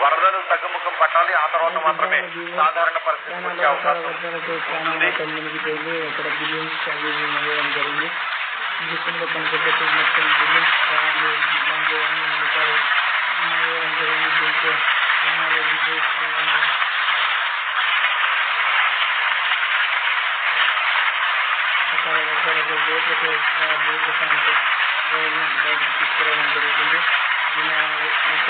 వరదలు తగ్గుముఖం పట్టాలి. ఆ తర్వాత మాత్రమే సాధారణ పరిస్థితి వచ్చే అవకాశం ఉంటుంది. మునిగిపోయింది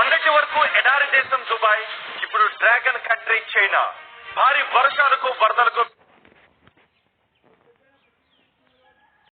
మొన్నటి వరకు ఎడారి దేశం దుబాయ్ ఇప్పుడు డ్రాగన్ కంట్రీ చైనా. భారీ వర్షాలకు వరదలకు